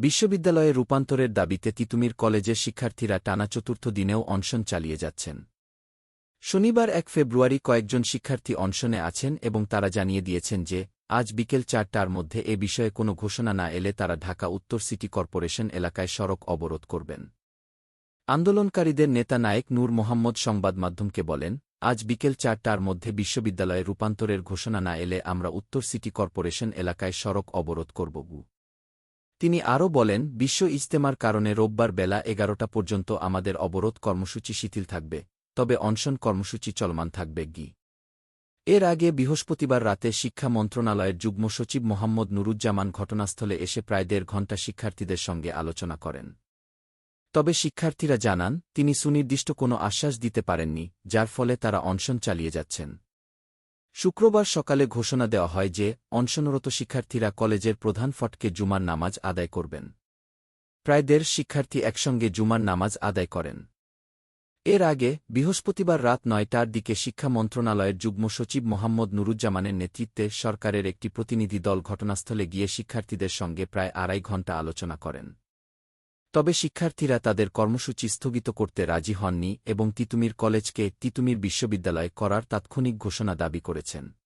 বিশ্ববিদ্যালয়ে রূপান্তরের দাবিতে তিতুমির কলেজের শিক্ষার্থীরা টানা চতুর্থ দিনেও অনশন চালিয়ে যাচ্ছেন। শনিবার এক ফেব্রুয়ারি কয়েকজন শিক্ষার্থী অনশনে আছেন এবং তারা জানিয়ে দিয়েছেন যে, আজ বিকেল চারটার মধ্যে এ বিষয়ে কোনো ঘোষণা না এলে তারা ঢাকা উত্তর সিটি কর্পোরেশন এলাকায় সড়ক অবরোধ করবেন। আন্দোলনকারীদের নেতা নায়েক নূর মোহাম্মদ সংবাদ মাধ্যমকে বলেন, আজ বিকেল চারটার মধ্যে বিশ্ববিদ্যালয়ে রূপান্তরের ঘোষণা না এলে আমরা উত্তর সিটি কর্পোরেশন এলাকায় সড়ক অবরোধ করব তিনি আরও বলেন, বিশ্ব ইজতেমার কারণে রোববার বেলা এগারোটা পর্যন্ত আমাদের অবরোধ কর্মসূচি শিথিল থাকবে, তবে অনশন কর্মসূচি চলমান থাকবে গি। এর আগে বৃহস্পতিবার রাতে শিক্ষা মন্ত্রণালয়ের যুগ্ম সচিব মোহাম্মদ নুরুজ্জামান ঘটনাস্থলে এসে প্রায় দেড় ঘণ্টা শিক্ষার্থীদের সঙ্গে আলোচনা করেন। তবে শিক্ষার্থীরা জানান, তিনি সুনির্দিষ্ট কোনো আশ্বাস দিতে পারেননি, যার ফলে তারা অনশন চালিয়ে যাচ্ছেন। শুক্রবার সকালে ঘোষণা দেওয়া হয় যে, অনশনরত শিক্ষার্থীরা কলেজের প্রধান ফটকে জুমার নামাজ আদায় করবেন। প্রায় দেড় শিক্ষার্থী একসঙ্গে জুমার নামাজ আদায় করেন। এর আগে, বৃহস্পতিবার রাত নয়টার দিকে শিক্ষা মন্ত্রণালয়ের যুগ্ম সচিব মোহাম্মদ নুরুজ্জামানের নেতৃত্বে সরকারের একটি প্রতিনিধি দল ঘটনাস্থলে গিয়ে শিক্ষার্থীদের সঙ্গে প্রায় আড়াই ঘণ্টা আলোচনা করেন। তবে শিক্ষার্থীরা তাদের কর্মসূচি স্থগিত করতে রাজি হননি এবং তিতুমির কলেজকে তিতুমির বিশ্ববিদ্যালয় করার তাৎক্ষণিক ঘোষণা দাবি করেছেন।